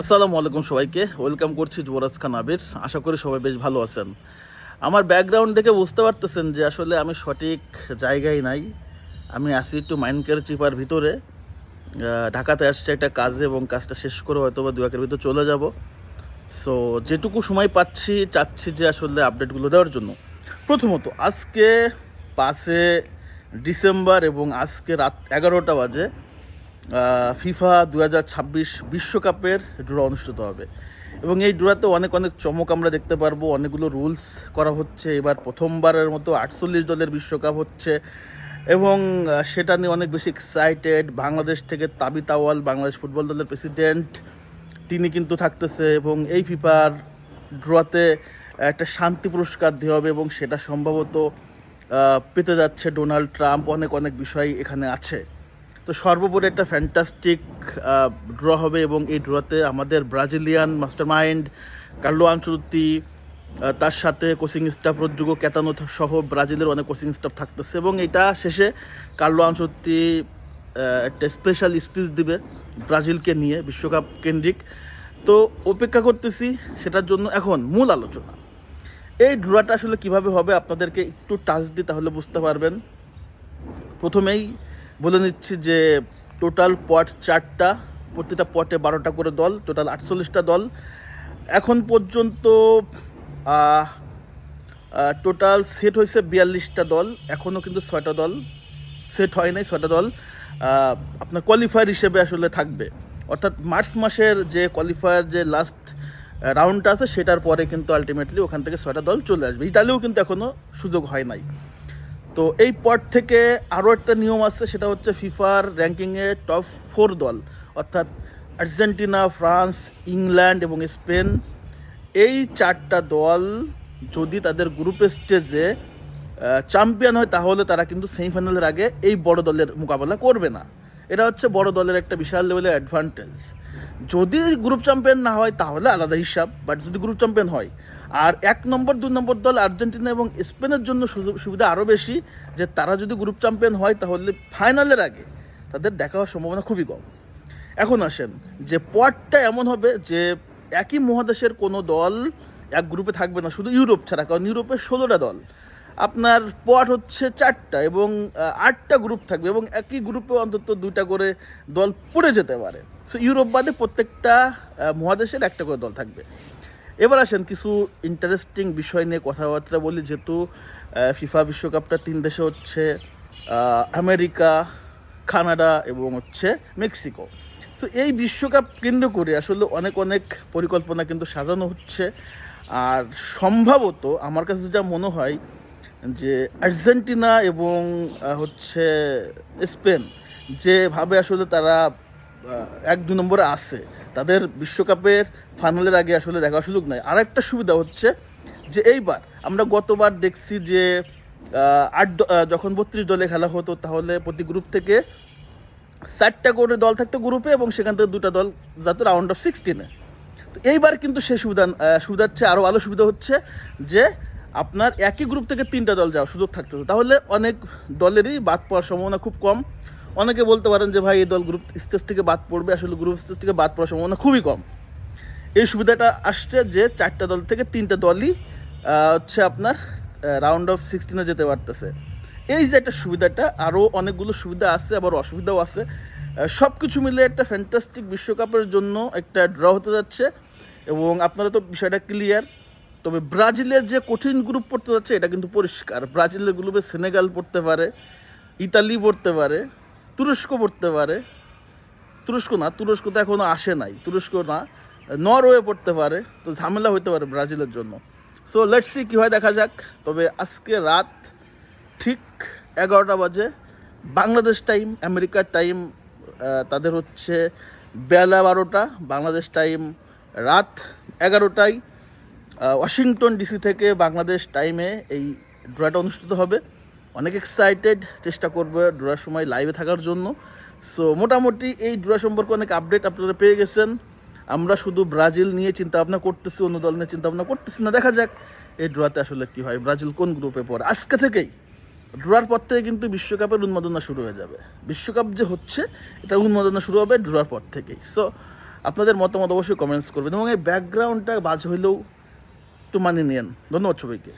আসসালামু আলাইকুম সবাইকে। ওয়েলকাম করছি যুবরাজ খান আবির। আশা করি সবাই বেশ ভালো আছেন। আমার ব্যাকগ্রাউন্ড দেখে বুঝতে পারতেছেন যে আসলে আমি সঠিক জায়গায় নাই। আমি আসি একটু মাইনকের চিপার ভিতরে। ঢাকাতে আসছে একটা কাজে এবং কাজটা শেষ করে হয়তো বা দু একের ভিতরে চলে যাব। সো যেটুকু সময় পাচ্ছি, চাচ্ছি যে আসলে আপডেটগুলো দেওয়ার জন্য। প্রথমত, আজকে পাঁচে ডিসেম্বর এবং আজকে রাত এগারোটা বাজে। ফিফা দু বিশ্বকাপের ড্র অনুষ্ঠিত হবে। এবং এই ড্রতে অনেক অনেক চমক আমরা দেখতে পারব। অনেকগুলো রুলস করা হচ্ছে। এবার প্রথমবারের মতো আটচল্লিশ দলের বিশ্বকাপ হচ্ছে। এবং সেটা নিয়ে অনেক বেশি এক্সাইটেড বাংলাদেশ থেকে তাবি তাওয়াল, বাংলাদেশ ফুটবল দলের প্রেসিডেন্ট তিনি কিন্তু থাকতেছে। এবং এই ফিফার ড্রতে একটা শান্তি পুরস্কার দেওয়া হবে এবং সেটা সম্ভবত পেতে যাচ্ছে ডোনাল্ড ট্রাম্প। অনেক অনেক বিষয় এখানে আছে। তো সর্বোপরি একটা ফ্যান্টাস্টিক ড্র হবে এবং এই ড্রতে আমাদের Brazilian mastermind Carlo Ancelotti তার সাথে কোচিং স্টাফ রদ্রিগো ক্যাতানো সহ ব্রাজিলের অনেক কোচিং স্টাফ থাকতেছে এবং এটা শেষে কার্লো আঞ্চলতি একটা স্পেশাল স্পিচ দিবে ব্রাজিলকে নিয়ে, বিশ্বকাপ কেন্দ্রিক। তো অপেক্ষা করতেছি সেটার জন্য এখন মূল আলোচনা। এই ড্রটা আসলে কীভাবে হবে আপনাদেরকে একটু টাচ দিই তাহলে বুঝতে পারবেন। প্রথমেই বলে নিচ্ছি যে টোটাল পট চারটা, প্রতিটা পটে বারোটা করে দল, টোটাল আটচল্লিশটা দল। এখন পর্যন্ত টোটাল সেট হয়েছে বিয়াল্লিশটা দল এখনও কিন্তু ছয়টা দল। সেট হয় নাই, ছয়টা দল আপনার কোয়ালিফায়ার হিসেবে আসলে থাকবে। অর্থাৎ মার্চ মাসের যে কোয়ালিফায়ার যে লাস্ট রাউন্ডটা আছে, সেটার পরে কিন্তু আলটিমেটলি ওখান থেকে ছয়টা দল চলে আসবে। ইতালিও কিন্তু এখনও সুযোগ হয় নাই। তো এই পট থেকে আরও একটা নিয়ম আছে, সেটা হচ্ছে ফিফার র্যাঙ্কিংয়ে টপ ফোর দল, অর্থাৎ আর্জেন্টিনা, ফ্রান্স, ইংল্যান্ড এবং স্পেন, এই চারটা দল যদি তাদের গ্রুপ স্টেজে চ্যাম্পিয়ন হয়, তাহলে তারা কিন্তু সেমিফাইনালের আগে এই বড় দলের মোকাবেলা করবে না। এটা হচ্ছে বড় দলের একটা বিশাল লেভেলের অ্যাডভান্টেজ যদি গ্রুপ চ্যাম্পিয়ন না হয়, তাহলে আলাদা হিসাব বাট যদি গ্রুপ চ্যাম্পিয়ন হয়, আর এক নম্বর দুই নম্বর দল আর্জেন্টিনা এবং স্পেনের জন্য সুবিধা আরও বেশি, যে তারা যদি গ্রুপ চ্যাম্পিয়ন হয়, তাহলে ফাইনালের আগে তাদের দেখা হওয়ার সম্ভাবনা খুবই কম। এখন আসেন, যে পটটা এমন হবে যে একই মহাদেশের কোনো দল এক গ্রুপে থাকবে না, শুধু ইউরোপ ছাড়া, কারণ ইউরোপের ষোলোটা দল। আপনার পট হচ্ছে চারটা এবং আটটা গ্রুপ থাকবে এবং একই গ্রুপে অন্তত দুইটা করে দল পড়ে যেতে পারে। সো ইউরোপ বাদে প্রত্যেকটা মহাদেশের একটা করে দল থাকবে। এবার আসেন কিছু ইন্টারেস্টিং বিষয় নিয়ে কথাবার্তা বলি, যেহেতু ফিফা বিশ্বকাপটা তিন দেশে হচ্ছে আমেরিকা, কানাডা এবং হচ্ছে মেক্সিকো। সো এই বিশ্বকাপ কেন্দ্র করে আসলে অনেক অনেক পরিকল্পনা কিন্তু সাজানো হচ্ছে। আর সম্ভবত আমার কাছে যা মনে হয় যে আর্জেন্টিনা এবং হচ্ছে স্পেন যেভাবে আসলে তারা এক দু নম্বরে আছে তাদের বিশ্বকাপের ফাইনালের আগে আসলে দেখার সুযোগ নাই। আর একটা সুবিধা হচ্ছে যে এইবার আমরা গতবার দেখছি যে আট যখন বত্রিশ দলে খেলা হতো তাহলে প্রতি গ্রুপ থেকে চারটা করে দল থাকতো গ্রুপে এবং সেখান থেকে দুটো দল যাতে রাউন্ড অফ সিক্সটিনে তো এইবার কিন্তু সেই সুবিধা আহ, সুবিধার চেয়ে আরও ভালো সুবিধা হচ্ছে যে আপনার একই গ্রুপ থেকে তিনটা দল যাওয়ার সুযোগ থাকতেছে। তাহলে অনেক দলেরই বাদ পড়ার সম্ভাবনা খুব কম। অনেকে বলতে পারেন যে, ভাই, এই দল গ্রুপ স্টেজ থেকে বাদ পড়বে। আসলে গ্রুপ স্টেজ থেকে বাদ পড়ার সম্ভাবনা খুবই কম। এই সুবিধাটা আসছে যে, চারটা দল থেকে তিনটা দলই হচ্ছে আপনার রাউন্ড অফ সিক্সটিনে যেতে পারতেছে। এই যে একটা সুবিধাটা আরও অনেকগুলো সুবিধা আছে, আবার অসুবিধাও আছে। সব কিছু মিলে একটা ফ্যান্টাস্টিক বিশ্বকাপের জন্য একটা ড্র হতে যাচ্ছে। এবং আপনারা তো বিষয়টা ক্লিয়ার তবে ব্রাজিলের যে কঠিন গ্রুপ পড়তে যাচ্ছে, এটা কিন্তু পরিষ্কার। ব্রাজিলের গ্রুপে সেনেগাল পড়তে পারে, ইতালি পড়তে পারে, তুরস্ক পড়তে পারে। তুরস্ক না, তুরস্ক তো এখনও আসে নাই। তুরস্ক না, নরওয়ে পড়তে পারে, তো ঝামেলা হতে পারে ব্রাজিলের জন্য। সো লেটস কী হয়, দেখা যাক। তবে আজকে রাত ঠিক এগারোটা বাজে, বাংলাদেশ টাইম আমেরিকার টাইম তাদের হচ্ছে বেলা বারোটা, বাংলাদেশ টাইম রাত এগারোটায়। ওয়াশিংটন ডিসি থেকে বাংলাদেশ টাইমে এই ড্রটা অনুষ্ঠিত হবে। অনেক এক্সাইটেড চেষ্টা করবে ড্রয়ের সময় লাইভে থাকার জন্য। সো মোটামুটি এই ড্র সম্পর্কে অনেক আপডেট আপনারা পেয়ে গেছেন। আমরা শুধু ব্রাজিল নিয়ে চিন্তা ভাবনা করতেছি, অন্য দল নিয়ে চিন্তা ভাবনা করতেছি না। দেখা যাক এই ড্রতে আসলে কি হয়, ব্রাজিল কোন গ্রুপে পড়ে। আজকে থেকেই ড্রয়ার পর থেকে কিন্তু বিশ্বকাপের উন্মাদনা শুরু হয়ে যাবে। বিশ্বকাপ যে হচ্ছে এটা উন্মাদনা শুরু হবে ড্রয়ার পর থেকেই। সো আপনাদের মতামত অবশ্যই কমেন্টস করবেন এবং এই ব্যাকগ্রাউন্ডটা বাজ হইলেও একটু মানিয়ে নিন ধন্যবাদ সবাইকে